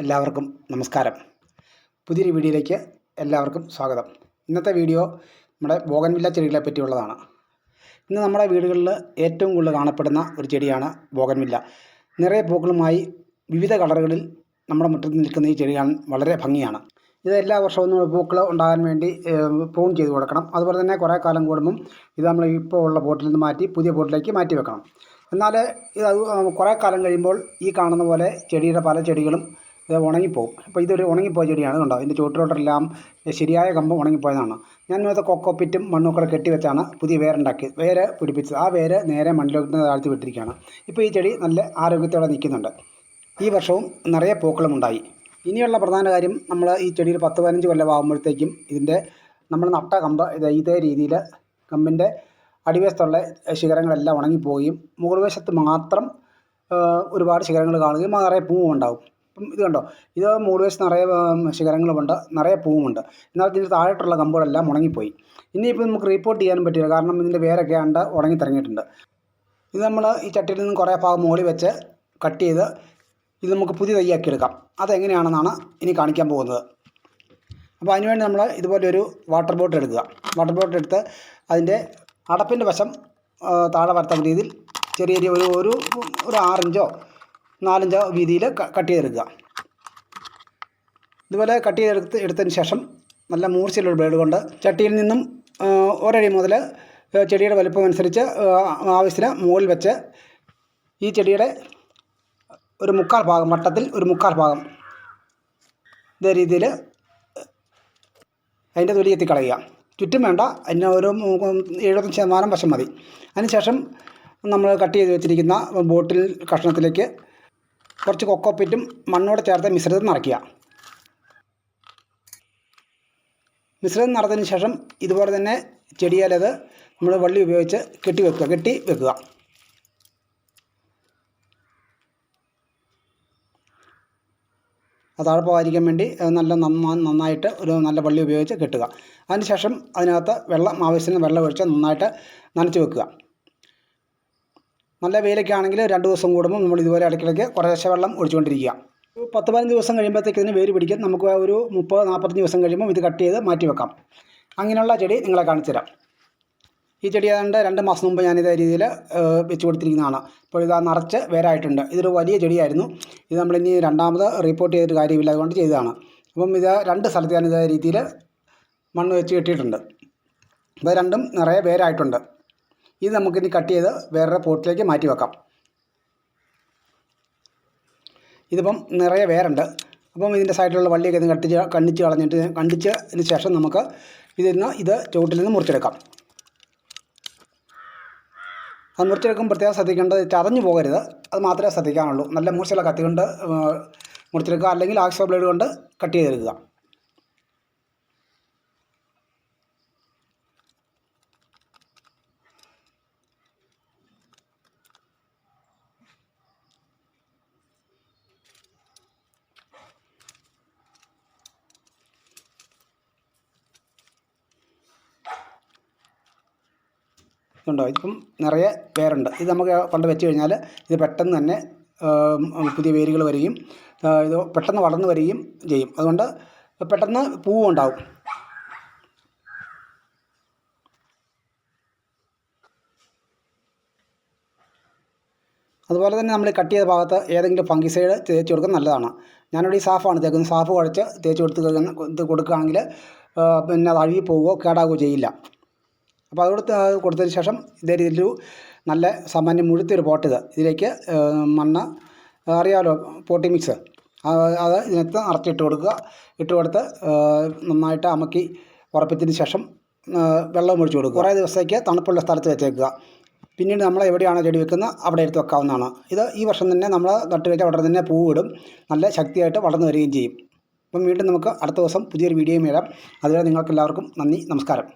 എല്ലാവർക്കും നമസ്കാരം. പുതിയൊരു വീഡിയോയിലേക്ക് എല്ലാവർക്കും സ്വാഗതം. ഇന്നത്തെ വീഡിയോ നമ്മുടെ ബോഗൻവില്ല ചെടികളെ പറ്റിയുള്ളതാണ്. ഇന്ന് നമ്മുടെ വീടുകളിൽ ഏറ്റവും കൂടുതൽ കാണപ്പെടുന്ന ഒരു ചെടിയാണ് ബോഗൻവില്ല. നിറയെ പൂക്കളുമായി വിവിധ കളറുകളിൽ നമ്മുടെ മുറ്റത്ത് നിൽക്കുന്ന ഈ ചെടി വളരെ ഭംഗിയാണ്. ഇത് എല്ലാ വർഷവും നമ്മൾ പൂക്കൾ ഉണ്ടാകാൻ വേണ്ടി പ്രൂൺ ചെയ്ത് കൊടുക്കണം. അതുപോലെ തന്നെ കുറേ കാലം കൂടുമ്പം ഇത് നമ്മൾ ഇപ്പോൾ ഉള്ള പോട്ടിൽ നിന്ന് മാറ്റി പുതിയ പോട്ടിലേക്ക് മാറ്റി വെക്കണം. എന്നാൽ ഇത് കുറേ കാലം കഴിയുമ്പോൾ ഈ കാണുന്ന പോലെ ചെടിയുടെ പല ചെടികളും ഇത് ഉണങ്ങിപ്പോവും. അപ്പോൾ ഇതൊരു ഉണങ്ങിപ്പോയ ചെടിയാണ് കണ്ടോ? ഇതിന്റെ ചുവട്ടിലോട്ടെല്ലാം ശരിയായ കമ്പ് ഉണങ്ങിപ്പോയതാണ്. ഞാൻ ഇന്നത്തെ കൊക്കോപ്പിറ്റും പിറ്റും മണ്ണൊക്കെ കെട്ടി വെച്ചാണ് പുതിയ വേരുണ്ടാക്കിയത്. വേര് പിടിപ്പിച്ചത്. ആ വേര് നേരെ മണ്ണിലോട്ട് താഴ്ത്തി വിട്ടിരിക്കുകയാണ്. ഇപ്പോൾ ഈ ചെടി നല്ല ആരോഗ്യത്തോടെ നിൽക്കുന്നുണ്ട്. ഈ വർഷവും നിറയെ പൂക്കളും ഉണ്ടായി. ഇനിയുള്ള പ്രധാന കാര്യം നമ്മൾ ഈ ചെടിയിൽ പത്ത് പതിനഞ്ച് കൊല്ലമാകുമ്പോഴത്തേക്കും ഇതിന്റെ നമ്മൾ നട്ട കമ്പ് ഇത് ഇതേ രീതിയിൽ കമ്പിന്റെ അടിവശത്തുള്ള ശിഖരങ്ങളെല്ലാം ഉണങ്ങിപ്പോവുകയും മുകൾ വശത്ത് മാത്രം ഒരുപാട് ശിഖരങ്ങൾ കാണുകയും നിറയെ പൂവും ഉണ്ടാവും ഇപ്പം ഇത് കണ്ടോ? ഇത് മുകൾ വശത്ത് നിറയെ ശിഖരങ്ങളുമുണ്ട്. നിറയെ പൂവുമുണ്ട്. എന്നാൽ ഇതിന്റെ താഴോട്ടുള്ള കമ്പുകളെല്ലാം ഉണങ്ങിപ്പോയി ഇനിയിപ്പോൾ നമുക്ക് റിപ്പോർട്ട് ചെയ്യാനും പറ്റില്ല. കാരണം ഇതിന്റെ വേരൊക്കെ ആണ്ട് ഉണങ്ങി തുടങ്ങിയിട്ടുണ്ട് ഇത് നമ്മൾ ഈ ചട്ടിയിൽ നിന്ന് കുറേ ഭാഗം മുകളിൽ വെച്ച് കട്ട് ചെയ്ത് ഇത് നമുക്ക് പുതിയ തയ്യാക്കി എടുക്കാം. അതെങ്ങനെയാണെന്നാണ് ഇനി കാണിക്കാൻ പോകുന്നത്. അപ്പോൾ അതിനുവേണ്ടി നമ്മൾ ഇതുപോലെ ഒരു വാട്ടർ ബോട്ടിൽ എടുക്കുക. വാട്ടർ ബോട്ടിൽ എടുത്ത് അതിന്റെ അടപ്പിന്റെ വശം താഴെ വരത്തക്ക രീതിയിൽ ചെറിയ ചെറിയ ഒരു ഒരു ഒരു ആറിഞ്ചോ നാലഞ്ചോ വീതിയിൽ കട്ട് ചെയ്തെടുക്കുക. ഇതുപോലെ കട്ട് ചെയ്തെടുത്ത് എടുത്തതിന് ശേഷം നല്ല മൂർച്ചയുള്ള ബ്ലേഡ് കൊണ്ട് ചട്ടിയിൽ നിന്നും ഒരടി മുതൽ ചെടിയുടെ വലുപ്പം അനുസരിച്ച് ആവശ്യത്തിന് മുകളിൽ വെച്ച് ഈ ചെടിയുടെ ഒരു മുക്കാൽ ഭാഗം വട്ടത്തിൽ ഒരു മുക്കാൽ ഭാഗം ഇതേ രീതിയിൽ അതിന്റെ തൊലി എത്തിക്കളയുക. ചുറ്റും വേണ്ട അതിന് ഒരു എഴുപത്തഞ്ച് ശതമാനം വശം മതി. അതിനുശേഷം നമ്മൾ കട്ട് ചെയ്ത് വെച്ചിരിക്കുന്ന ബോട്ടിൽ കഷ്ണത്തിലേക്ക് കുറച്ച് കൊക്കോപ്പിറ്റും മണ്ണോട് ചേർത്ത് മിശ്രിതം നിറയ്ക്കുക. മിശ്രിതം നടന്നതിന് ശേഷം ഇതുപോലെ തന്നെ ചെടിയാലത് നമ്മൾ വള്ളി ഉപയോഗിച്ച് കെട്ടി വെക്കുക കെട്ടി വെക്കുക. അത് പോകാതിരിക്കാൻ വേണ്ടി നല്ല നന്നാ നന്നായിട്ട് ഒരു നല്ല വള്ളി ഉപയോഗിച്ച് കെട്ടുക. അതിനുശേഷം അതിനകത്ത് വെള്ളം ആവശ്യത്തിന് വെള്ളം ഒഴിച്ച് നന്നായിട്ട് നനച്ച് വെക്കുക. നല്ല വെയിലൊക്കെ ആണെങ്കിൽ രണ്ട് ദിവസം കൂടുമ്പോൾ നമ്മൾ ഇതുപോലെ ഇടയ്ക്കിടയ്ക്ക് കുറേശ്ശെ വെള്ളം ഒഴിച്ചുകൊണ്ടിരിക്കുക. ഒരു പത്ത് പതിനഞ്ച് ദിവസം കഴിയുമ്പോഴത്തേക്ക് ഇതിന് വേര് പിടിക്കും. നമുക്ക് ഒരു മുപ്പത് നാൽപ്പത്തഞ്ച് ദിവസം കഴിയുമ്പോൾ ഇത് കട്ട് ചെയ്ത് മാറ്റി വെക്കാം. അങ്ങനെയുള്ള ചെടി നിങ്ങളെ കാണിച്ചു തരാം. ഈ ചെടി ഏതാണ്ട് രണ്ട് മാസം മുമ്പ് ഞാനിതേ രീതിയിൽ വെച്ച് കൊടുത്തിരിക്കുന്നതാണ്. ഇപ്പോൾ ഇത് നിറച്ച് വേരായിട്ടുണ്ട്. ഇതൊരു വലിയ ചെടിയായിരുന്നു. ഇത് നമ്മളിനി രണ്ടാമത് റിപ്പോർട്ട് ചെയ്തിട്ട് കാര്യമില്ല. അതുകൊണ്ട് ചെയ്തതാണ്. അപ്പം ഇത് രണ്ട് സ്ഥലത്ത് ഞാൻ ഇതേ രീതിയിൽ മണ്ണ് വെച്ച് കെട്ടിയിട്ടുണ്ട്. അപ്പോൾ രണ്ടും നിറയെ വേരായിട്ടുണ്ട്. ഇത് നമുക്കിനി കട്ട് ചെയ്ത് വേറൊരു പോട്ടിലേക്ക് മാറ്റി വെക്കാം. ഇതിപ്പം നിറയെ വേരുണ്ട്. അപ്പം ഇതിന്റെ സൈഡിലുള്ള വള്ളിയൊക്കെ ഇത് കട്ടിച്ച് കണ്ടിച്ച് കളഞ്ഞിട്ട് കണ്ടിച്ചതിന് ശേഷം നമുക്ക് ഇതിൽ നിന്ന് ഇത് ചുവട്ടിൽ നിന്ന് മുറിച്ചെടുക്കാം. അത് മുറിച്ചെടുക്കുമ്പോൾ പ്രത്യേകം ശ്രദ്ധിക്കേണ്ടത് ചതഞ്ഞു പോകരുത്. അത് മാത്രമേ ശ്രദ്ധിക്കാനുള്ളൂ. നല്ല മൂർച്ചയുള്ള കത്തി കൊണ്ട് മുറിച്ചെടുക്കുക. അല്ലെങ്കിൽ ആക്സോ ബ്ലേഡ് കൊണ്ട് കട്ട് ചെയ്തെടുക്കുക. ഇതുണ്ടോ ഇപ്പം നിറയെ വേരുണ്ട് ഇത് നമുക്ക് കൊണ്ട് വെച്ച് കഴിഞ്ഞാൽ ഇത് പെട്ടെന്ന് തന്നെ പുതിയ വേരുകൾ വരികയും ഇത് പെട്ടെന്ന് വളർന്നു വരികയും ചെയ്യും. അതുകൊണ്ട് പെട്ടെന്ന് പൂവും ഉണ്ടാവും. അതുപോലെ തന്നെ നമ്മൾ കട്ട് ചെയ്ത ഭാഗത്ത് ഏതെങ്കിലും ഫംഗിസൈഡ് തേച്ച് കൊടുക്കുന്നത് നല്ലതാണ്. ഞാനിവിടെ ഈ സാഫാണ് തേക്കുന്നത്. സാഫ് കുഴച്ച് തേച്ച് കൊടുത്ത് കൊടുക്കുകയാണെങ്കിൽ പിന്നെ അത് അഴുകി പോവുകയോ കേടാകുകയോ ചെയ്യില്ല. അപ്പോൾ അതുകൊണ്ട് കൊടുത്തതിന് ശേഷം ഇതേ രീതിയിൽ നല്ല സാമാന്യം മുഴുത്തൊരു പോട്ട് ഇത്. ഇതിലേക്ക് മണ്ണ് അറിയാമല്ലോ പോട്ടി മിക്സ്. അത് ഇതിനകത്ത് നിറച്ചിട്ട് കൊടുക്കുക. ഇട്ട് കൊടുത്ത് നന്നായിട്ട് അമക്കി ഉറപ്പിച്ചതിന് ശേഷം വെള്ളം ഒഴിച്ചു കൊടുക്കുക. കുറേ ദിവസത്തേക്ക് തണുപ്പുള്ള സ്ഥലത്ത് വെച്ചേക്കുക. പിന്നീട് നമ്മൾ എവിടെയാണോ ചെടി വെക്കുന്നത് അവിടെ എടുത്ത് വെക്കാവുന്നതാണ്. ഇത് ഈ വർഷം തന്നെ നമ്മൾ നട്ട് വെച്ചാൽ ഉടനെ തന്നെ പൂവിടും നല്ല ശക്തിയായിട്ട് വളർന്നു വരികയും ചെയ്യും. അപ്പം വീണ്ടും നമുക്ക് അടുത്ത ദിവസം പുതിയൊരു വീഡിയോയും വരാം. അതുവരെ നിങ്ങൾക്കെല്ലാവർക്കും നന്ദി നമസ്കാരം.